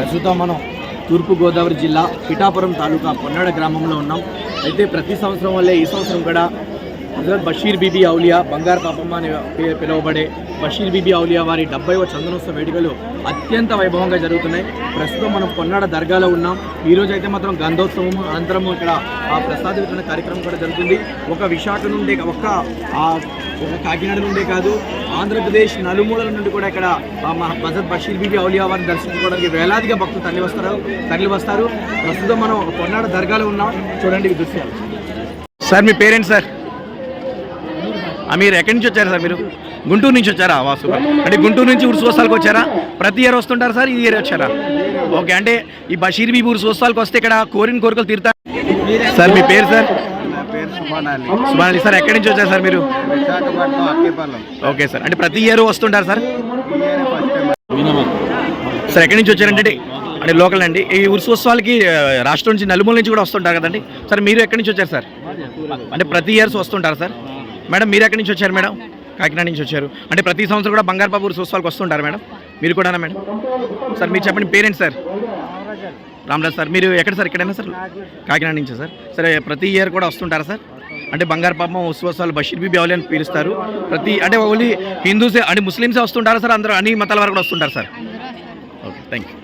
ప్రస్తుతం మనం తూర్పుగోదావరి జిల్లా పిఠాపురం తాలూకా పొన్నాడ గ్రామంలో ఉన్నాం. అయితే ప్రతి సంవత్సరం వల్లే ఈ సంవత్సరం కూడా హజరత్ బషీర్ బీబీ ఔలియా బంగారు పాపమ్మ అని పిలువబడే బషీర్ బీబీ ఔలియా వారి డెబ్బైవ చందనోత్సవ వేడుకలు అత్యంత వైభవంగా జరుగుతున్నాయి. ప్రస్తుతం మనం కొన్నాడ దర్గాలో ఉన్నాం. ఈ రోజు అయితే మాత్రం గంధోత్సవం అనంతరం ఇక్కడ ఆ ప్రసాద వితరణ కార్యక్రమం కూడా జరుగుతుంది. ఒక విశాఖ నుండి ఒక్క ఒక కాకినాడ నుండే కాదు ఆంధ్రప్రదేశ్ నలుమూలల నుండి కూడా ఇక్కడ మా హజరత్ బషీర్ బీబీ ఔలియా వారిని దర్శించుకోవడానికి వేలాదిగా భక్తులు తరలి వస్తారు తరలి వస్తారు. ప్రస్తుతం మనం కొన్నాడ దర్గాలో ఉన్నాం. చూడండి దృశ్యాలు. సార్ మీ పేరెంట్స్ సార్? మీరు ఎక్కడి నుంచి వచ్చారు సార్ మీరు? గుంటూరు నుంచి వచ్చారా? వాసు అంటే గుంటూరు నుంచి ఉరుసోస్తాలకు వచ్చారా? ప్రతి ఇయర్ వస్తుంటారు సార్ ఈ ఇయర్ వచ్చారా? ఓకే అంటే ఈ బషీర్ బీబీ ఉరుసోస్తాలకు వస్తే ఇక్కడ కోరిన కోరికలు తీరుతా సార్ మీ పేరు సార్? పేరు సుమానాలి సుమాలి సార్ ఎక్కడి నుంచి వచ్చారు సార్ మీరు? ఓకే సార్ అంటే ప్రతి ఇయర్ వస్తుంటారు సార్? సార్ ఎక్కడి నుంచి వచ్చారంటే అంటే లోకల్ అండి. ఈ ఉత్సవాలకి రాష్ట్రం నుంచి నలుమూల నుంచి కూడా వస్తుంటారు కదండి. సార్ మీరు ఎక్కడి నుంచి వచ్చారు సార్? అంటే ప్రతి ఇయర్స్ వస్తుంటారు సార్? మేడం మీరు ఎక్కడి నుంచి వచ్చారు మేడం? కాకినాడ నుంచి వచ్చారు. అంటే ప్రతి సంవత్సరం కూడా బంగారుబాబు ఉత్సవాలకు వస్తుంటారు మేడం. మీరు కూడానా మేడం? సార్ మీరు చెప్పండి పేరెంట్స్ సార్? రామరాజ్ సార్ మీరు ఎక్కడ సార్? ఎక్కడైనా సార్? కాకినాడ నుంచి సార్? సరే ప్రతి ఇయర్ కూడా వస్తుంటారా సార్? అంటే బంగారు పాపం ఉత్సవాలు బషీర్ బీబీ అవులి అని పిలుస్తారు. ప్రతి అంటే ఓన్లీ హిందూసే అంటే ముస్లిమ్సే వస్తుంటారా సార్? అందరూ అన్ని మతాల వారు కూడా వస్తుంటారు sir? Okay thank you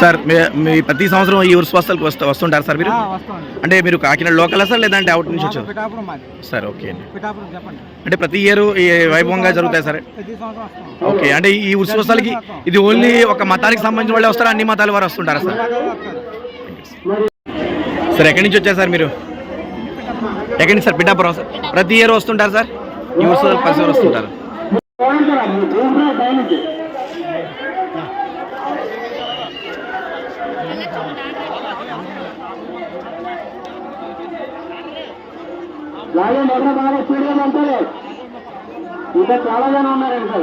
sir మీ ప్రతి సంవత్సరం ఈ ఉత్సవాలకు వస్తూ వస్తుంటారు సార్ మీరు? అంటే మీరు కాకినాడ లోకలా సార్ లేదంటే అవుట్ నుంచి వచ్చారు సార్ ఓకే అండి. అంటే ప్రతి ఇయర్ ఈ వైభవంగా జరుగుతాయి సార్? ఓకే అంటే ఈ ఉత్సవాలకి ఇది ఓన్లీ ఒక మతానికి సంబంధించిన వాళ్ళే వస్తారా? అన్ని మతాల వారు వస్తుంటారా సార్? సార్ ఎక్కడి నుంచి వచ్చారు సార్ మీరు? ఎక్కడి నుంచి సార్? పిఠాపురం సార్. ప్రతి ఇయర్ వస్తుంటారు సార్? ఈ ఉత్సవాలకు ప్రతి ఇయర్ వస్తుంటారు. లాగే మొదట బాగా స్పీడ్గా పంపాలి ఇంకా చాలా జనం ఉన్నారు ఇంకా